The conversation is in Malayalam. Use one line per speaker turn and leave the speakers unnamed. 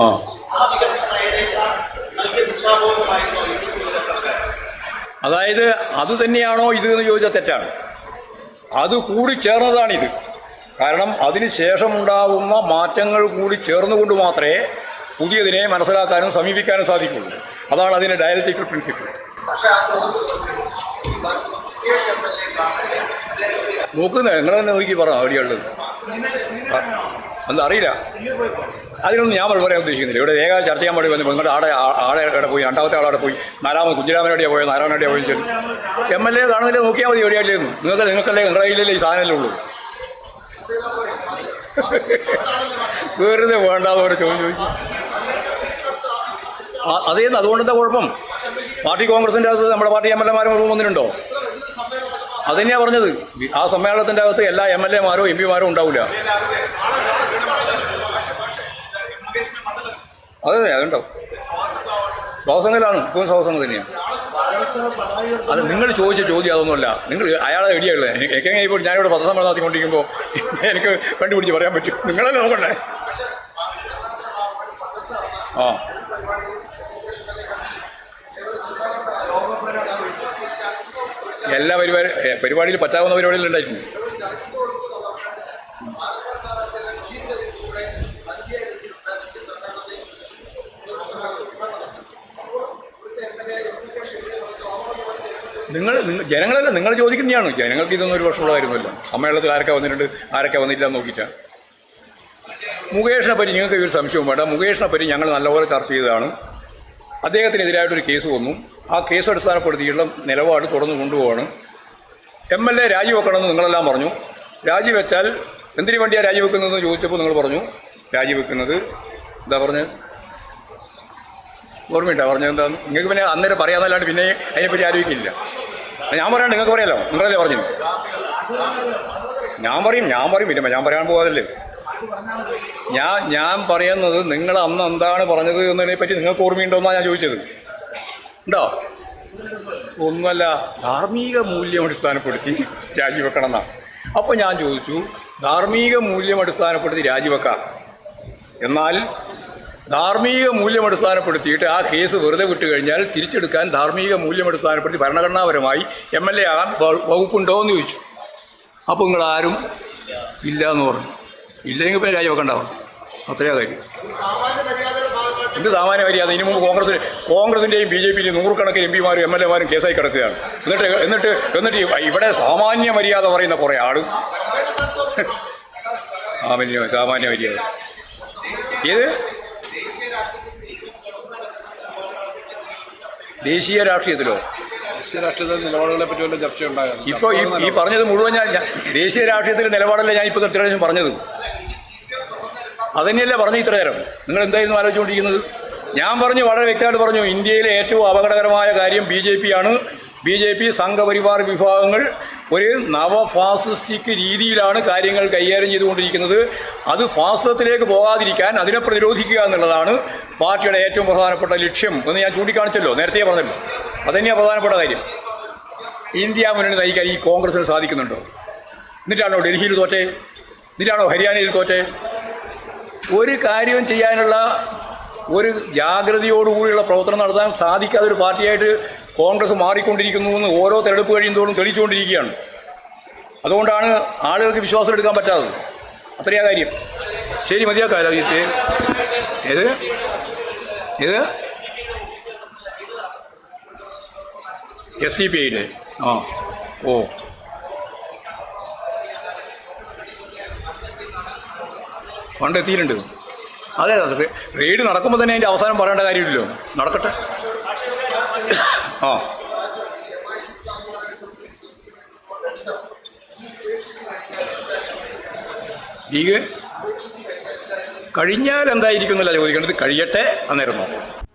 ആ. അതായത് അത് തന്നെയാണോ ഇത് എന്ന് ചോദിച്ചാൽ തെറ്റാണ്. അത് കൂടി ചേർന്നതാണിത്. കാരണം അതിന് ശേഷമുണ്ടാവുന്ന മാറ്റങ്ങൾ കൂടി ചേർന്നുകൊണ്ട് മാത്രമേ പുതിയതിനെ മനസ്സിലാക്കാനും സമീപിക്കാനും സാധിക്കുള്ളൂ. അതാണ് അതിന്റെ ഡയലറ്റിക്കൽ പ്രിൻസിപ്പിൾ.
പക്ഷെ
നിങ്ങളെ തന്നെ നോക്കി പറ അവിടെയുള്ളത് അന്ന് അറിയില്ല. അതിനൊന്നും ഞാൻ പറയാൻ ഉദ്ദേശിക്കുന്നില്ല. ഇവിടെ വേഗം ചർച്ച ചെയ്യാൻ വേണ്ടി വന്നു നിങ്ങളുടെ ആടെ ആളെ ആടെ പോയി രണ്ടാമത്തെ ആളവിടെ പോയി. നാലാമത് കുഞ്ഞിരാമനോടെയാണ് പോയത് നാരായണോടെയാണ് പോയി എം എൽ എ കാണുന്നില്ല നോക്കിയാൽ മതി എവിടെയായിരുന്നു നിങ്ങൾക്ക് നിങ്ങൾക്കല്ലേ നിങ്ങളുടെ കയ്യിലല്ലേ ഈ സാധനമല്ലേ ഉള്ളൂ? വേറെ വേണ്ടാന്ന് പറഞ്ഞ ചോദ്യം ചോദിച്ചു അതേന്ന് അതുകൊണ്ട് എന്താ കുഴപ്പം? പാർട്ടി കോൺഗ്രസിന്റെ അകത്ത് നമ്മുടെ പാർട്ടി എം എൽ എമാരും വന്നിട്ടുണ്ടോ? അത് തന്നെയാണ് പറഞ്ഞത്. ആ സമ്മേളനത്തിന്റെ അകത്ത് എല്ലാ എം എൽ എമാരോ എം പിമാരോ ഉണ്ടാവില്ല അതെ അതെ അതുണ്ടാവും ശ്വാസങ്ങളിലാണ് ഇപ്പോൾ ശ്വാസങ്ങൾ തന്നെയാണ് അത് നിങ്ങൾ ചോദിച്ച ചോദ്യം അതൊന്നുമല്ല. നിങ്ങൾ അയാളെ എടിയുള്ളത് എനിക്ക് ഇപ്പോൾ ഞാനിവിടെ പത്രസമ്മേളനം നടത്തിക്കൊണ്ടിരിക്കുമ്പോൾ എനിക്ക് കണ്ടുപിടിച്ച് പറയാൻ പറ്റും. നിങ്ങളെ നോക്കണ്ടേ? ആ. എല്ലാ പരിപാടി പരിപാടിയിൽ പറ്റാവുന്ന പരിപാടിയിൽ ഉണ്ടായിട്ടുണ്ട്. നിങ്ങൾ ജനങ്ങളല്ല നിങ്ങൾ ചോദിക്കുന്നതാണ്. ജനങ്ങൾക്ക് ഇതൊന്നും ഒരു വർഷമുള്ള കാര്യമൊന്നുമില്ല. സമ്മേളനത്തിൽ ആരൊക്കെ വന്നിട്ടുണ്ട്? ആരൊക്കെ വന്നിട്ടില്ല നോക്കിയിട്ട്. മുകേഷിനെ പറ്റി നിങ്ങൾക്ക് ഒരു സംശയവും വേണ്ട. മുകേഷിനെ പറ്റി ഞങ്ങൾ നല്ലപോലെ ചർച്ച ചെയ്തതാണ്. അദ്ദേഹത്തിനെതിരായിട്ടൊരു കേസ് വന്നു. ആ കേസ് അടിസ്ഥാനപ്പെടുത്തിയുള്ള നിലപാട് തുടർന്ന് കൊണ്ടുപോവാണ്. എം എൽ എ രാജിവെക്കണമെന്ന് നിങ്ങളെല്ലാം പറഞ്ഞു. രാജിവെച്ചാൽ എന്തിനു വേണ്ടിയാണ് രാജിവെക്കുന്നതെന്ന് ചോദിച്ചപ്പോൾ നിങ്ങൾ പറഞ്ഞു. രാജിവെക്കുന്നത് എന്താ പറഞ്ഞത് ഓർമ്മയിട്ടാ പറഞ്ഞത് എന്താ? നിങ്ങൾക്ക് പിന്നെ അന്നേരം പറയാന്നല്ലാണ്ട് പിന്നെ അതിനെപ്പറ്റി ആലോചിക്കില്ല. ഞാൻ പറയാണ്ട് നിങ്ങൾക്ക് പറയാലോ? നിങ്ങളല്ലേ പറഞ്ഞു? ഞാൻ പറയും ഞാൻ പറയും. പിന്നെ ഞാൻ പറയാൻ പോകാതല്ലേ ഞാൻ ഞാൻ പറയുന്നത് നിങ്ങൾ അന്ന് എന്താണ് പറഞ്ഞത് എന്നതിനെ നിങ്ങൾക്ക് ഓർമ്മയുണ്ടോ ഓർമ്മയുണ്ടോന്നാണ് ഞാൻ ചോദിച്ചത്. ഉണ്ടോ? ഒന്നുമല്ല ധാർമ്മിക മൂല്യം അടിസ്ഥാനപ്പെടുത്തി രാജിവെക്കണം എന്നാണ് അപ്പോൾ ഞാൻ ചോദിച്ചു ധാർമ്മിക മൂല്യം അടിസ്ഥാനപ്പെടുത്തി രാജിവെക്കാം. എന്നാൽ ധാർമ്മിക മൂല്യം അടിസ്ഥാനപ്പെടുത്തിയിട്ട് ആ കേസ് വെറുതെ വിട്ടു കഴിഞ്ഞാൽ തിരിച്ചെടുക്കാൻ ധാർമ്മിക മൂല്യം അടിസ്ഥാനപ്പെടുത്തി ഭരണഘടനാപരമായി എം എൽ എ ആകാൻ വകുപ്പുണ്ടോ എന്ന് ചോദിച്ചു. അപ്പോൾ നിങ്ങൾ ആരും ഇല്ല എന്ന് പറഞ്ഞു. ഇല്ലെങ്കിൽ പിന്നെ രാജിവെക്കണ്ടാവും അത്രയാ കാര്യം. എന്ത് സാമാന്യ മര്യാദ? ഇനി മുമ്പ് കോൺഗ്രസ് കോൺഗ്രസിന്റെയും ബി ജെ പിയിലെയും നൂറുകണക്കിന് എം പിമാരും എം എൽ എമാരും കേസായി കിടക്കുകയാണ്. എന്നിട്ട് എന്നിട്ട് എന്നിട്ട് ഇവിടെ സാമാന്യ മര്യാദ പറയുന്ന കുറേ ആൾ. സാമാന്യ സാമാന്യ മര്യാദ. ഏത്? ദേശീയ രാഷ്ട്രീയത്തിലോ? ഇപ്പോൾ ഈ പറഞ്ഞത് മുഴുവൻ ഞാൻ ദേശീയ രാഷ്ട്രീയത്തിലെ നിലപാടല്ല ഞാൻ ഇപ്പോൾ ഇത്രയും പറഞ്ഞത്? അതന്നെയല്ലേ പറഞ്ഞു ഇത്ര നേരം? നിങ്ങൾ എന്തായിരുന്നു ആലോചിച്ചുകൊണ്ടിരിക്കുന്നത്? ഞാൻ പറഞ്ഞു വളരെ വ്യക്തമായിട്ട് പറഞ്ഞു ഇന്ത്യയിലെ ഏറ്റവും അപകടകരമായ കാര്യം ബി ജെ പി ആണ്. ബി ജെ പി സംഘപരിവാർ വിഭാഗങ്ങൾ ഒരു നവഫാസിസ്റ്റിക് രീതിയിലാണ് കാര്യങ്ങൾ കൈകാര്യം ചെയ്തുകൊണ്ടിരിക്കുന്നത്. അത് ഫാസിസത്തിലേക്ക് പോകാതിരിക്കാൻ അതിനെ പ്രതിരോധിക്കുക എന്നുള്ളതാണ് പാർട്ടിയുടെ ഏറ്റവും പ്രധാനപ്പെട്ട ലക്ഷ്യം എന്ന് ഞാൻ ചൂണ്ടിക്കാണിച്ചല്ലോ നേരത്തെ പറഞ്ഞല്ലോ. അതന്നെയാണ് പ്രധാനപ്പെട്ട കാര്യം. ഇന്ത്യ മുന്നണി നയിക്കാൻ ഈ കോൺഗ്രസിന് സാധിക്കുന്നുണ്ടോ? എന്നിട്ടാണോ ഡൽഹിയിൽ തോറ്റേ? എന്നിട്ടാണോ ഹരിയാനയിൽ തോറ്റേ? ഒരു കാര്യവും ചെയ്യാനുള്ള ഒരു ജാഗ്രതയോടുകൂടിയുള്ള പ്രവർത്തനം നടത്താൻ സാധിക്കാത്ത ഒരു പാർട്ടിയായിട്ട് കോൺഗ്രസ് മാറിക്കൊണ്ടിരിക്കുന്നു എന്ന് ഓരോ തെരഞ്ഞെടുപ്പ് കഴിയുന്തോറും തെളിയിച്ചുകൊണ്ടിരിക്കുകയാണ്. അതുകൊണ്ടാണ് ആളുകൾക്ക് വിശ്വാസം എടുക്കാൻ പറ്റാത്തത്. അത്രയാ കാര്യം. ശരി മതിയാക്കാലോ ഇത് ഏത്? ഏത്? എസ് ഡി പി ഐയുടെ ആ. ഓ. ഫണ്ട് എത്തിയിട്ടുണ്ട് അതെ റെയ്ഡ് നടക്കുമ്പോൾ തന്നെ അതിന്റെ അവസാനം പറയേണ്ട കാര്യമില്ലല്ലോ. നടക്കട്ടെ. ആ. ലീഗ് കഴിഞ്ഞാൽ എന്തായിരിക്കും എന്നല്ല ചോദിക്കേണ്ടത് കഴിയട്ടെ അന്നേരം നോക്കാം.